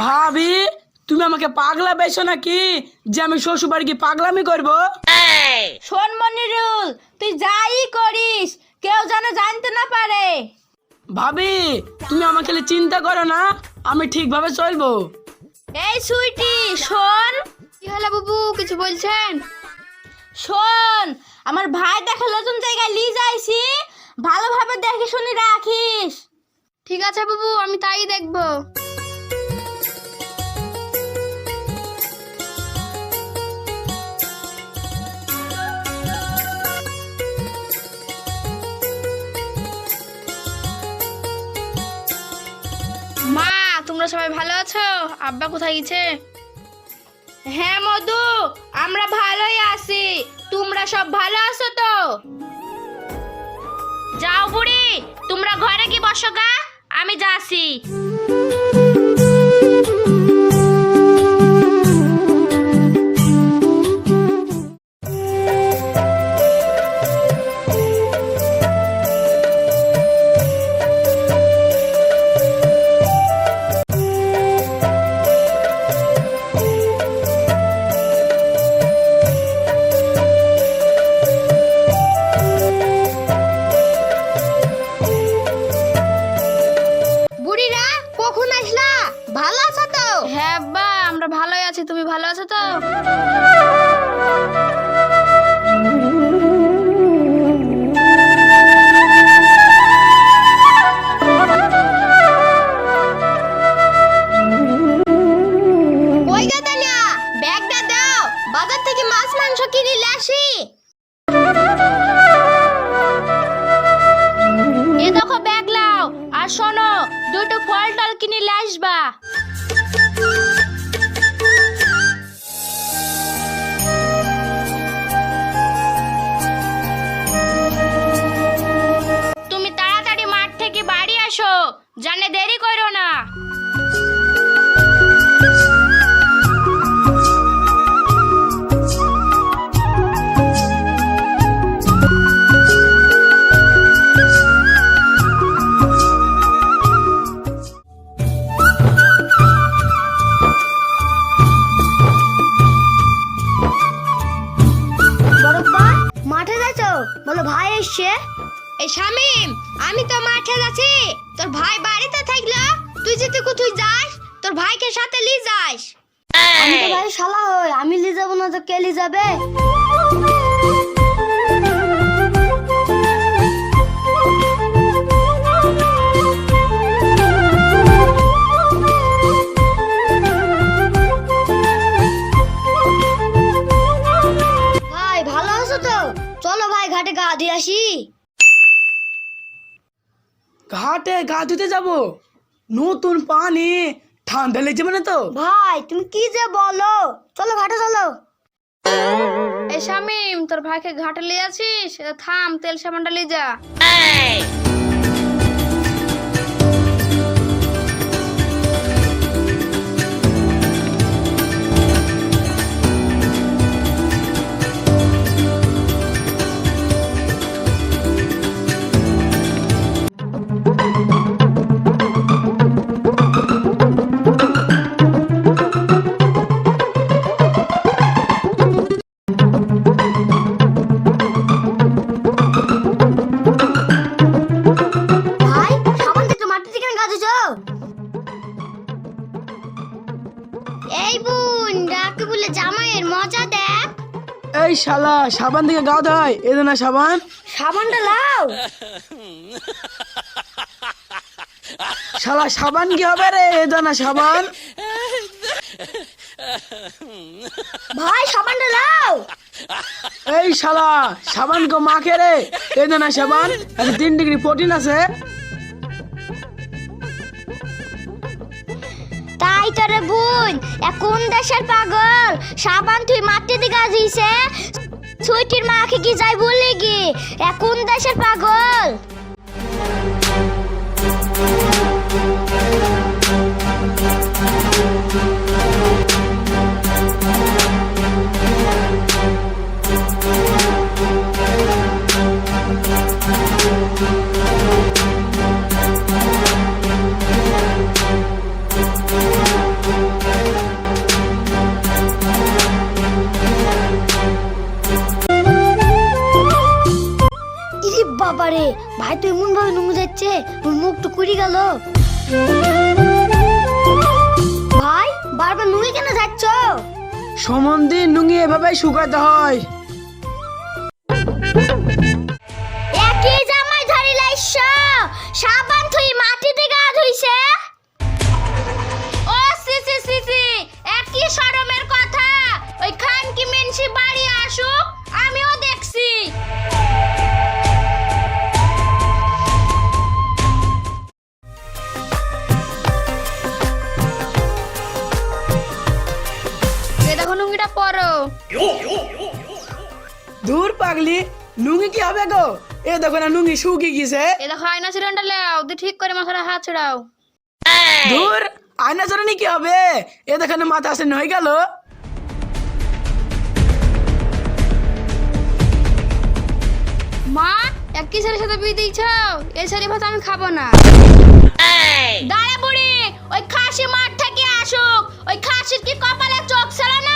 ভাবি তুমি আমাকে পাগলা বেছো নাকি? যে আমি শ্বশুর বাড়ি কি পাগলামি করব? শোন মনিরুল তুই যাই করিস কেউ যেন জানতে না পারে। ভাবি তুমি আমাকে নিয়ে চিন্তা করো না আমি ঠিকভাবে চলবো। এই সুইটি শোন। কি হলো বাবু কিছু বলছেন? শোন আমার ভাই দেখা নতুন জায়গায় লি যাইছি ভালোভাবে দেখে শুনে রাখিস। ঠিক আছে বাবু, আমি তাই দেখব। মা, তোমরা সবাই ভালো আছো? আব্বা কোথায় গেছে? হ্যাঁ মধু, আমরা ভালোই আছি। তোমরা সব ভালো আছো তো? যাও বুড়ি, তোমরা ঘরে কি বসো গা? আমি যাচ্ছি। আমি তো মাঠে যাচ্ছি তোর ভাই বাড়িতে থাকল? তুই যদি কোথায় যাস, তোর ভাইকে সাথে লি যাস। আমি তো ভাই শালা হই, আমি লি যাব না তো কে লি যাবে? গা ধুতে যাব। নতুন পানি ঠান্ডা লেগেছে মানে তো। ভাই তুমি কি যে বলো? চলো ঘাটে চলো। এই শামিম তোর ভাইকে ঘাটে লিয়ে আছিস থাম তেল সাবানটা লিয়ে যা। এই বোন ডাকে বলে জামাইয়ের মজা দেখ। এই শালা সাবান দিকে গা ধয় এদের না সাবান। সাবানটা লাও। শালা সাবান কি হবে রে? এদের না সাবান। ভাই সাবানটা লাও। এই শালা সাবান কো মাখে রে। এদের না সাবান। আর তিন ডিগ্রি প্রোটিন আছে। আইটারে বুন এখন দেশের পাগল? সাবান তুই মাটি দি গাজিছে ছুটির মাকে কি যাই বলি কি এখন দেশের পাগল? thank you তাই তো এমন ভাবে নুমু যাচ্ছে, ওর মুখ তো কুড়ি গেল। ভাই, বারবার নুঙ্গি কেন যাচ্ছ? সমন্ধে নুঙ্গি এভাবে শুকাতে হয়। কি গো এ দেখো না নুঙ্গি শুকিয়ে গেছে এ দেখো আয়না সিলিন্ডার লাও দিয়ে ঠিক করে মাথাটা হাত ছড়াও দূর আয়না চড়ানি কি হবে? এ দেখো না মাথা আসেন হয়ে গেল। মা একই ছেলের সাথে বিয়ে দিয়েছ? এই ছেলে ভাত আমি খাব না। দাঁড়া বুড়ি ওই খাসি মাঠ থেকে আসুক? ওই খাসির কি কপালে চোখ ছিল না?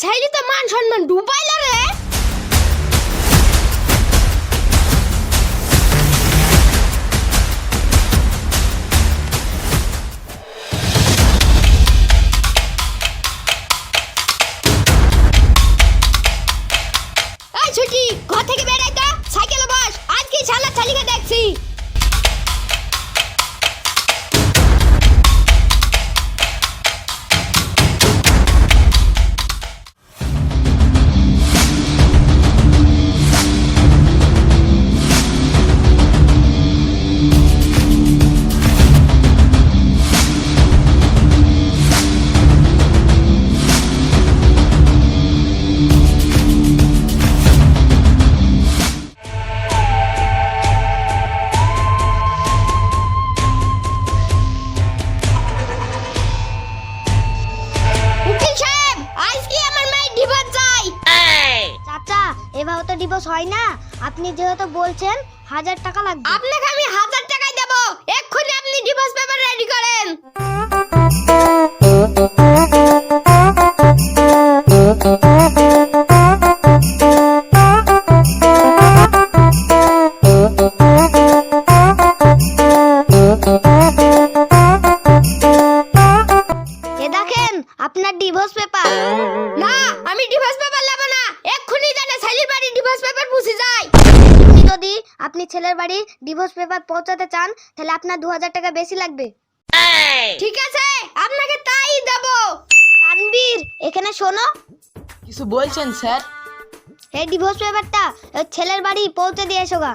শালা ছেলে তো মান সম্মান ডুবাইল রে। ছুটি, ঘর থেকে বেরাই তো সাইকেলে বস, আজকে শালা ছালিকে দেখছি। তো ডিভোর্স হয় না? আপনি যেহেতু বলছেন, হাজার টাকা লাগবে। আপনাকে আমি হাজার টাকাই দেব। এক্ষুনি আপনি ডিভোর্স পেপার রেডি করেন। বাড়ি ডিভোর্স পেপার পৌঁছাতে চান তাহলে আপনার দু হাজার টাকা বেশি লাগবে। ঠিক আছে আপনাকে তাই দেব। তানবীর এখানে শোনো। কিছু বলছেন স্যার? এই ডিভোর্স পেপারটা ছেলের বাড়ি পৌঁছে দিয়ে এসো গা।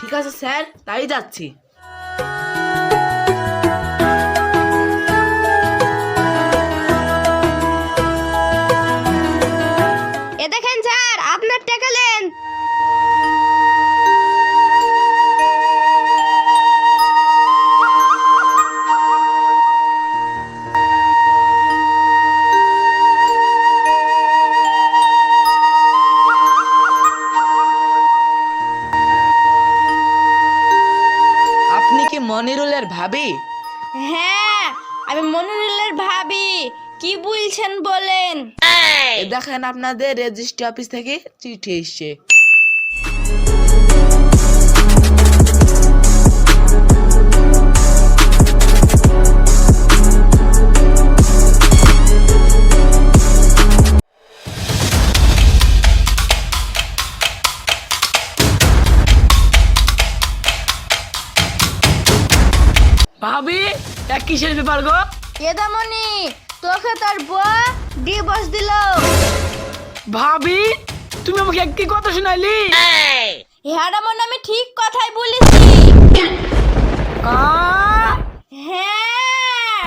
ঠিক আছে স্যার তাই যাচ্ছি। ভাবি? হ্যাঁ আমি মনিরুলের ভাবি। কি বলছেন বলেন? দেখেন আপনাদের রেজিস্ট্রি অফিস থেকে চিঠি এসছে। কিসের ব্যাপার গো? কেদামণি তোকে তার বউ ডিভোর্স দিল। ভাবি তুমি আমাকে একটি কথা শুনাইলি? হ্যাঁ মন আমি ঠিক কথাই বলেছি। হ্যাঁ।